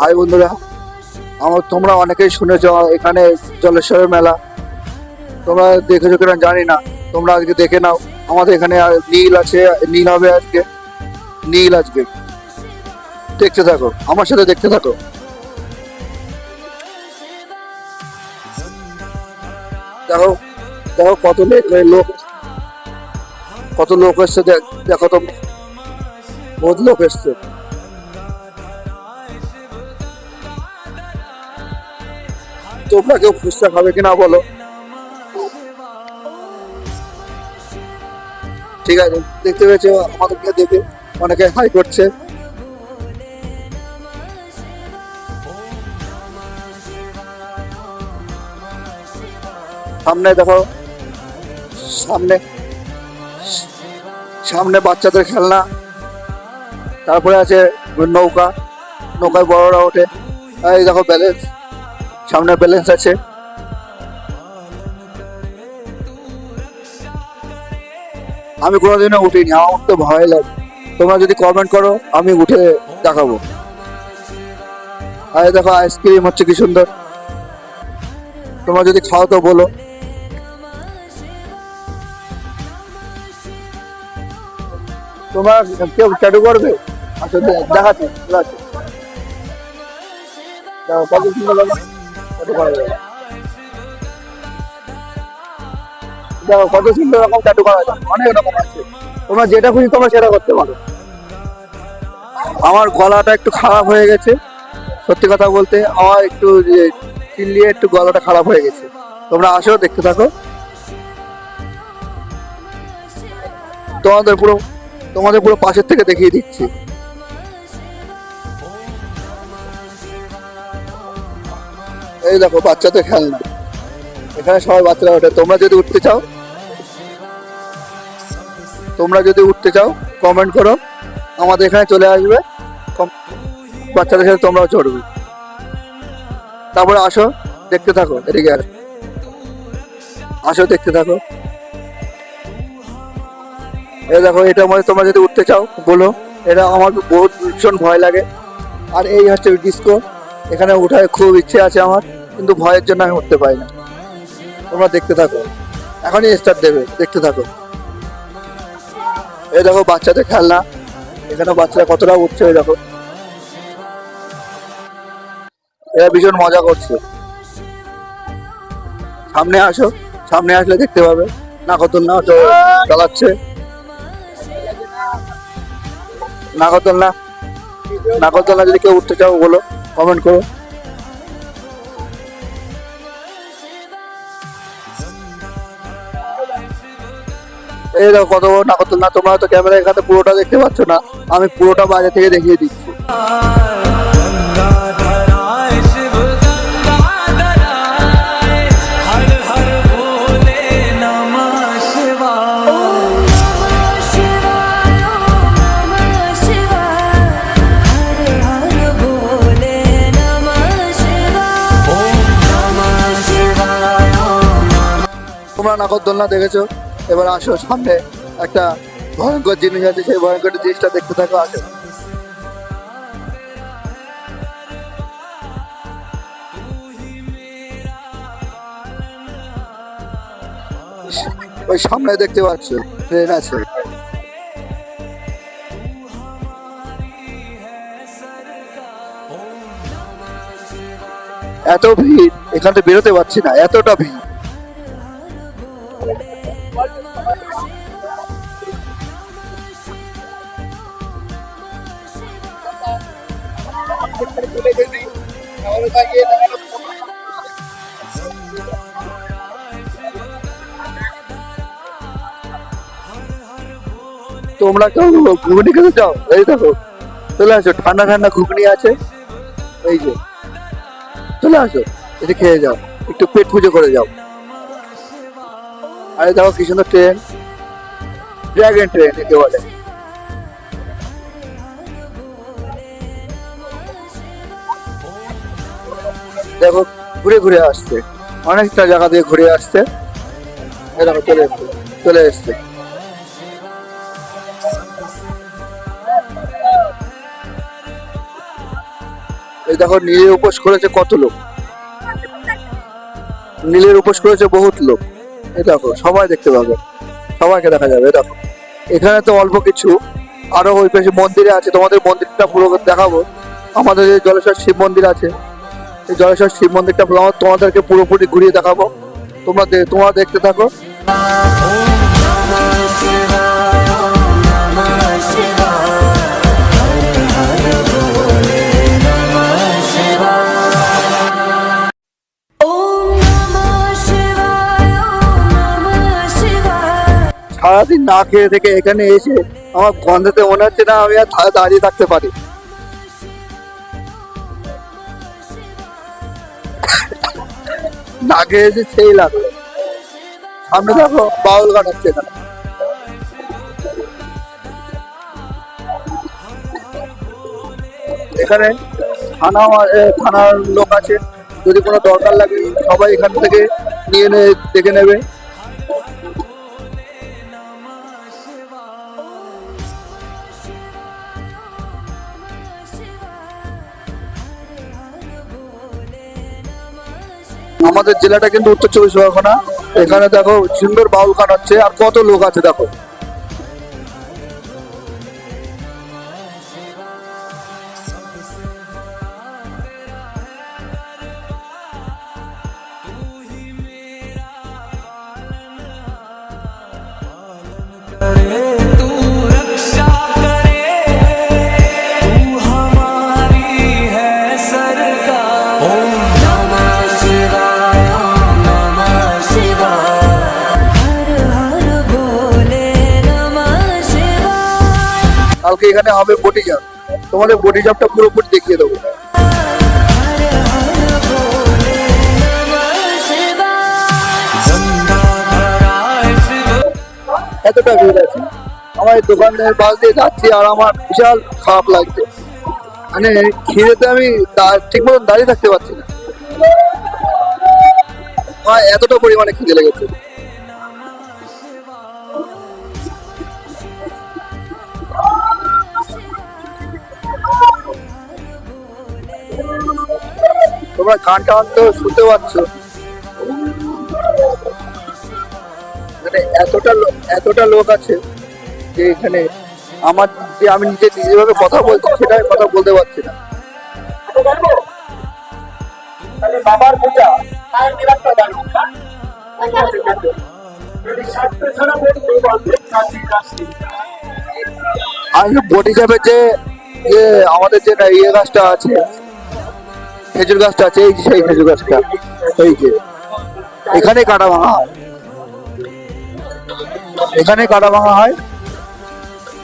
High বন্ধুরা, আমার তোমরা অনেকেই শুনেছ এখানে জলেশ্বরের মেলা। তোমরা দেখেছ কিনা জানি না। তোমরা আজকে দেখে নাও। আমাদের এখানে নীল আছে, নীল হবে আজকে। নীল আজকে। দেখতে থাকো, আমার সাথে দেখতে থাকো। দেখো দেখো কত লোক কত লোক এসছে দেখ- তো, বহুত লোক এসছে। তোমরা কেউ ফুচকা খাবে কিনা বলো? ঠিক আছে, দেখতে পেয়েছ, আমাদেরকে দেখে অনেকে হাই করছে। সামনে দেখো, সামনে সামনে বাচ্চাদের খেলনা। তারপরে আছে নৌকা, নৌকায় বড়রা ওঠে। এই দেখো ব্যালেন্স। সামনে ব্যালেন্স আছে। আমি কোনোদিনও উঠিনি আমার উঠতে ভয় লাগে। তোমরা যদি কমেন্ট করো আমি উঠে দেখাবো। আরে দেখো আইসক্রিম হচ্ছে কি সুন্দর। তোমরা যদি খাও তো বলো। তোমরা কেউ চাটু করবে? আচ্ছা দে- দেখাচ্ছি দেখাচ্ছি। দেখো, দেখো, কত সুন্দর রকম চাটু করা অনেক রকম আছে। তোমরা যেটা খুশি তোমরা সেটা করতে পারো। আমার গলাটা একটু খারাপ হয়ে গেছে। সত্যি কথা বলতে, আমার একটু চিল্লিয়ে একটু গলাটা খারাপ হয়ে গেছে। তোমরা আসো, দেখতে থাকো। তোমাদের পুরো তোমাদের পুরো পাশের থেকে দেখিয়ে দিচ্ছি। এই দেখো বাচ্চাদের খেলনা। এখানে সবাই বাচ্চারা ওঠে। তোমরা যদি উঠতে চাও, তোমরা যদি উঠতে চাও কমেন্ট করো। আমাদের এখানে চলে আসবে। বাচ্চাদের সাথে তোমরাও চড়বে। তারপরে আসো, দেখতে থাকো, এদিকে আসো। আসো, দেখতে থাকো। এই দেখো, এটা মধ্যে তোমরা যদি উঠতে চাও, বলো। এটা আমার বহুত ভীষণ ভয় লাগে। আর এই হচ্ছে ডিস্কো এখানে উঠার খুব ইচ্ছে আছে আমার। কিন্তু ভয়ের জন্য আমি উঠতে পারি না। তোমরা দেখতে থাকো। এখনই স্টার্ট দেবে, দেখতে থাকো। এই দেখো বাচ্চাদের খেলনা। এখানে বাচ্চারা কতটা উঠছে এই দেখো। এরা ভীষণ মজা করছে। সামনে আসো, সামনে আসলে দেখতে পাবে। নাগরদোলনা তো চালাচ্ছে। নাগরদোলনা নাগরদোলনা যদি কেউ উঠতে চাও বলো কমেন্ট করো। এই দেখো কত বড় নাগরদোল। না, তোমরা তো ক্যামেরা এখানে পুরোটা দেখতে পাচ্ছ না। আমি পুরোটা বাইরে থেকে দেখিয়ে দিচ্ছি। তোমরা নাগরদোলনা দেখেছ? এবার আসো সামনে একটা ভয়ঙ্কর জিনিস আছে, সেই ভয়ঙ্কর জিনিসটা দেখতে থাকো, আসো। ওই সামনে দেখতে পাচ্ছ, ট্রেন আছে। এত ভিড়, এখান থেকে বেরোতে পারছি না, এতটা ভিড়। তোমরা কেউ ঘুগনি খেতে চাও? এই দেখো, চলে আসো, ঠান্ডা ঠান্ডা ঘুগনি আছে। এই যে, চলে আসো, এটি খেয়ে যাও, একটু পেট পুজো করে যাও। আরে দেখো কি সুন্দর ট্রেন ড্রাগন ট্রেন একে বলে। দেখো, ঘুরে ঘুরে আসছে। অনেকটা জায়গা দিয়ে ঘুরে আসছে। দেখো, চলে এসছে চলে এসছে। এই দেখো, নীলের উপোস করেছে কত লোক? নীলের উপোস করেছে বহুত লোক। এই দেখো, সবাই দেখতে পাবে। সবাইকে দেখা যাবে দেখো। এখানে তো অল্প কিছু। আরও ওই পাশে মন্দিরে আছে, তোমাদের মন্দিরটা পুরো দেখাবো। আমাদের যে জলেশ্বর শিব মন্দির আছে এই জলেশ্বর শিব মন্দিরটা তোমাদেরকে পুরোপুরি ঘুরিয়ে দেখাবো। তোমরা তোমরা দেখতে থাকো। সারাদিন না খেয়ে থেকে এখানে এসে আমার গন্ধতে মনে হচ্ছে না আমি আর দাঁড়িয়ে থাকতে পারি। না খেয়ে এসে সেই লাগল। সামনে দেখো, বাউল গান হচ্ছে এখানে। এখানে থানা থানার লোক আছে। যদি কোনো দরকার লাগে, সবাই এখান থেকে নিয়ে দেখে নেবে। আমাদের জেলাটা কিন্তু উত্তর চব্বিশ পরগনা। এখানে দেখো সুন্দর বাউল গান হচ্ছে আর কত লোক আছে দেখো। তোমাকে এখানে হবে বটি জাম্প তোমাদের বটি জাম্পটা পুরোপুরি দেখিয়ে দেবো। এতটা ভিড় আছে। আমার দোকানের পাশ দিয়ে যাচ্ছি আর আমার বিশাল খারাপ লাগছে। মানে খিদেতে আমি ঠিক মতন দাঁড়িয়ে থাকতে পারছি না। এতটা পরিমাণে খিদে লেগেছে। তোমরা গানটা অন্তত শুনতে পাচ্ছ। মানে এতটা এতটা লোক আছে যে এখানে আমার যে আমি নিজে নিজেভাবে কথা বলছি সেটা কথা বলতে পারছি না। বাবার পূজা আমি বোট হিসাবে যে আমাদের যে না ইয়ে গাছটা আছে খেজুর গাছটা আছে, এই যে সেই খেজুর গাছটা। এই যে। এখানে কাটা ভাঙা হয়। এখানে কাটা ভাঙা হয়।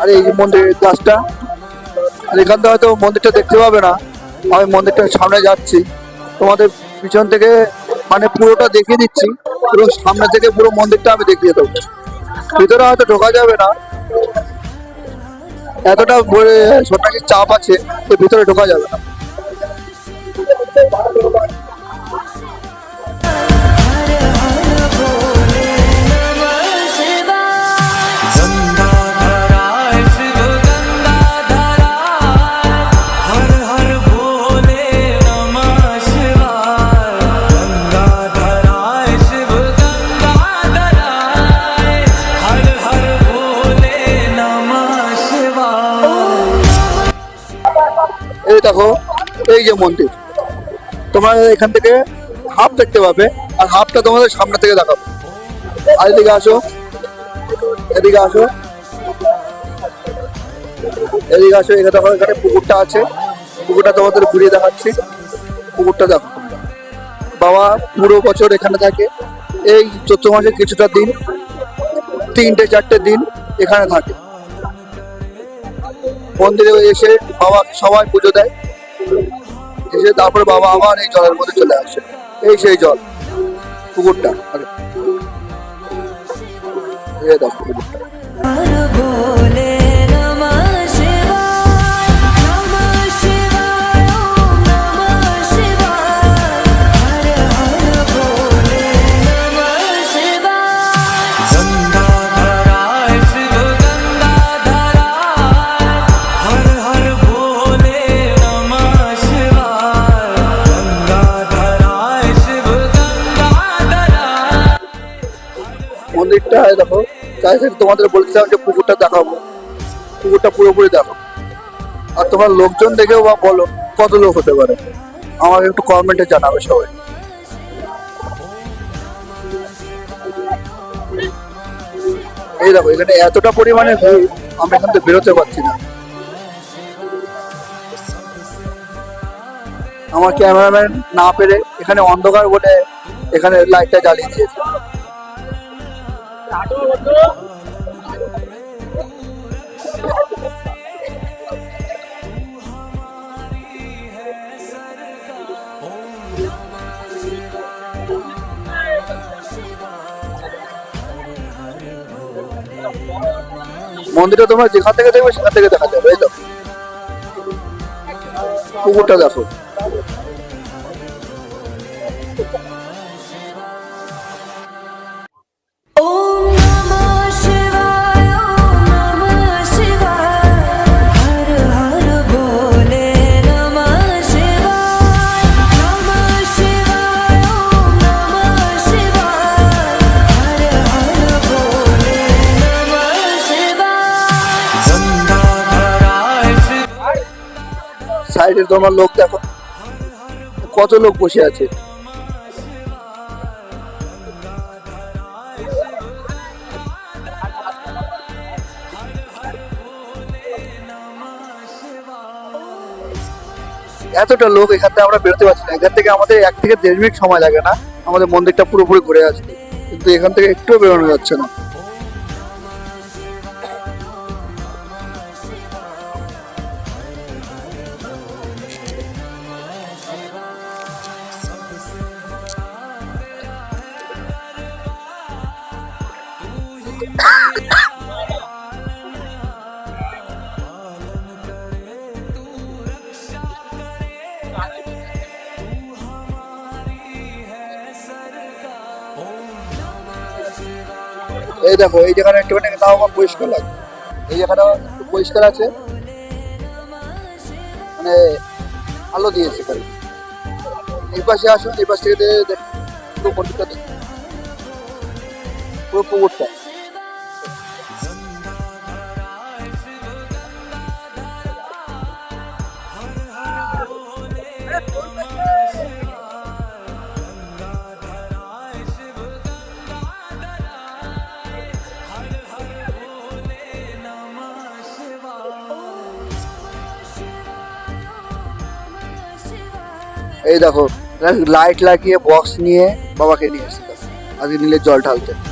আর এই যে মন্দিরের গাছটা। আর এখান থেকে হয়তো মন্দিরটা দেখতে পাবে না। আমি মন্দিরটার সামনে যাচ্ছি। তোমাদের পিছন থেকে মানে পুরোটা দেখিয়ে দিচ্ছি। পুরো সামনে থেকে পুরো মন্দিরটা আমি দেখিয়ে দেবো। ভিতরে হয়তো ঢোকা যাবে না। এতটা ছোট্টাকির চাপ আছে তো ভিতরে ঢোকা যাবে না। এই দেখো এই যে মন্দির। তোমরা এখান থেকে হাফ দেখতে পাবে, আর হাফটা তোমাদের সামনে থেকে দেখাবো। আর এদিকে আসো এদিকে আসো। এদিকে আসো, এখানে দেখো, এখানে পুকুরটা আছে। পুকুরটা তোমাদের ঘুরিয়ে দেখাচ্ছি। পুকুরটা দেখো। বাবা, পুরো বছর এখানে থাকে। এই চৈত্র মাসে কিছুটা দিন, তিনটে, চারটে দিন এখানে থাকে। মন্দিরে এসে বাবা সবাই পুজো দেয়। এসে তারপরে বাবা আবার এই জলের মধ্যে চলে আসে। এই সেই জল। পুকুরটা। দেখো পুকুরটা। তাই তোমাদের বলছিলাম যে পুকুরটা দেখাবো। পুকুরটা পুরোপুরি দেখো আর তোমার লোকজন দেখেও বা বলো, কত লোক হতে পারে? আমাকে একটু কমেন্টে জানাবে সবাই। এই দেখো, এখানে এতটা পরিমাণে আমরা এখান থেকে বেরোতে পারছি না। আমার ক্যামেরাম্যান না পেরে এখানে অন্ধকার বলে এখানে লাইটটা জ্বালিয়ে দিয়েছে। মন্দিরটা তোমরা যেখান থেকে দেখবে সেখান থেকে দেখা যাবে এই তো। পুকুরটা দেখো। সাইডে তোমার লোক দেখো। কত লোক বসে আছে। এতটা লোক এখান থেকে আমরা বেরোতে পারছি না। এখান থেকে আমাদের এক থেকে দেড় মিনিট সময় লাগে না। আমাদের মন্দিরটা পুরোপুরি ঘুরে আসতে। কিন্তু এখান থেকে একটুও বেরোনো যাচ্ছে না। এই দেখো এই জায়গাটা একটুখানি তাও আমার পরিষ্কার লাগে এই জায়গাটা পরিষ্কার আছে মানে আলো দিয়েছে খালি এই পাশে আসুন এই পাশ থেকে দে- দেখ পুরো দেখুন। পুরো পুকুরটা এই দেখো লাইট লাগিয়ে বক্স নিয়ে বাবাকে নিয়ে এসেছিল আজকে নীলের জল ঢালতে।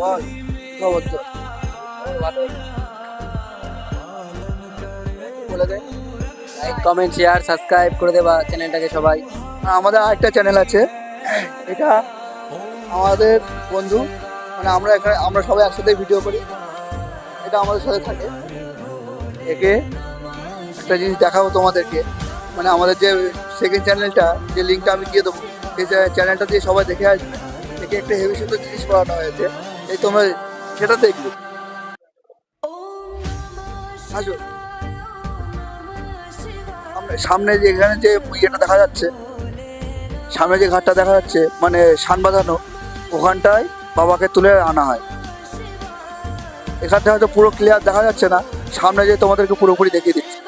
বল। বলে দে। লাইক কমেন্ট শেয়ার সাবস্ক্রাইব করে দেবা চ্যানেলটাকে সবাই। আমাদের আরেকটা চ্যানেল আছে। এটা আমাদের বন্ধু। মানে আমরা এখানে আমরা সবাই একসাথে ভিডিও করি। এটা আমাদের সাথে থাকে। একে একটা জিনিস দেখাবো তোমাদেরকে। মানে আমাদের যে সেকেন্ড চ্যানেলটা যে লিঙ্কটা আমি দিয়ে দেবো সেই চ্যানেলটা দিয়ে সবাই দেখে আসবে। একে একটা হেভি সুন্দর জিনিস করানো হয়েছে। এই তোমরা সেটা দেখবে। সামনে যে এখানে যে ইয়েটা দেখা যাচ্ছে, সামনে যে ঘাটটা দেখা যাচ্ছে মানে সান বাঁধানো, ওখানটায় বাবাকে তুলে আনা হয়। এখানটা হয়তো পুরো ক্লিয়ার দেখা যাচ্ছে না, সামনে যে তোমাদেরকে পুরোপুরি দেখিয়ে দিচ্ছি।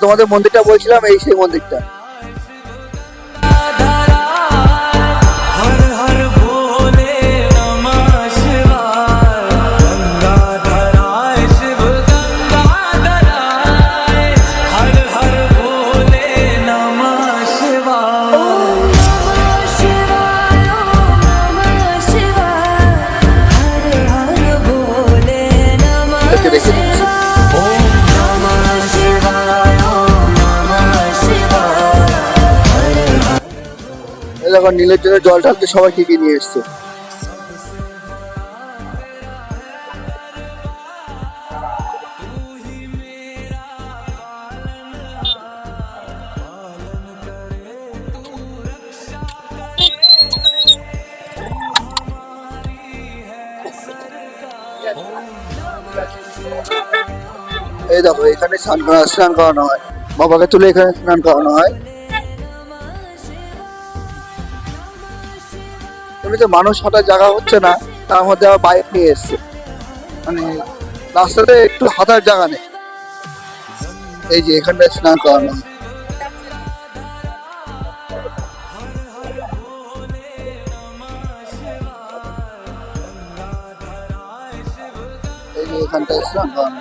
তোমাদের মন্দিরটা বলছিলাম এই সেই মন্দিরটা। দেখো নীলের জন্য জল ঢালতে সবাই কি কি নিয়ে এসছে। এই দেখো, এখানে স্নান স্নান করানো হয়। বাবাকে তুলে এখানে স্নান করানো হয়। এমনিতে মানুষ হাঁটার জায়গা হচ্ছে না, তার মধ্যে আবার বাইক নিয়ে এসছে। মানে রাস্তাতে একটু হাঁটার জায়গা নেই। এই যে এখানটায় স্নান করানো। এই যে এখানটায় স্নান করানো।